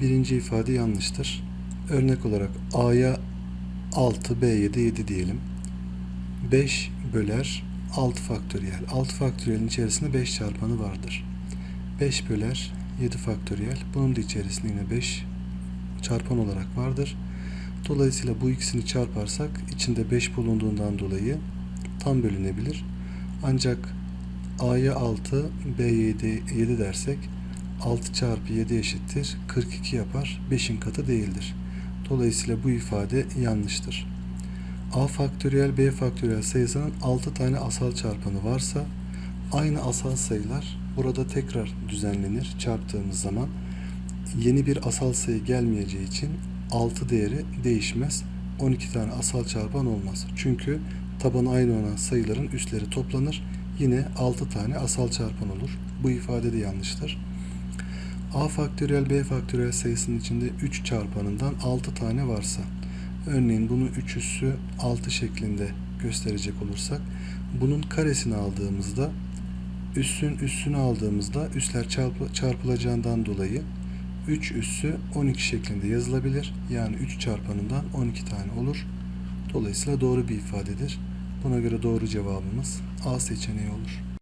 birinci ifade yanlıştır. Örnek olarak A'ya 6, B'ye de 7 diyelim. 5 böler 6 faktöriyel. 6 faktöriyelin içerisinde 5 çarpanı vardır. 5 böler 7 faktöriyel. Bunun da içerisinde yine 5 çarpan olarak vardır. Dolayısıyla bu ikisini çarparsak içinde 5 bulunduğundan dolayı tam bölünebilir. Ancak A'ya 6, B'ye 7, 7 dersek 6 çarpı 7 eşittir 42 yapar. 5'in katı değildir. Dolayısıyla bu ifade yanlıştır. A faktöriyel B faktöriyel sayısının 6 tane asal çarpanı varsa aynı asal sayılar burada tekrar düzenlenir çarptığımız zaman yeni bir asal sayı gelmeyeceği için 6 değeri değişmez. 12 tane asal çarpan olmaz. Çünkü tabanı aynı olan sayıların üstleri toplanır. Yine 6 tane asal çarpan olur. Bu ifade de yanlıştır. A faktöriyel B faktöriyel sayısının içinde 3 çarpanından 6 tane varsa örneğin bunu 3 üssü 6 şeklinde gösterecek olursak bunun karesini aldığımızda üssün üssünü aldığımızda üsler çarpı, çarpılacağından dolayı 3 üssü 12 şeklinde yazılabilir. Yani 3 çarpanından 12 tane olur. Dolayısıyla doğru bir ifadedir. Buna göre doğru cevabımız A seçeneği olur.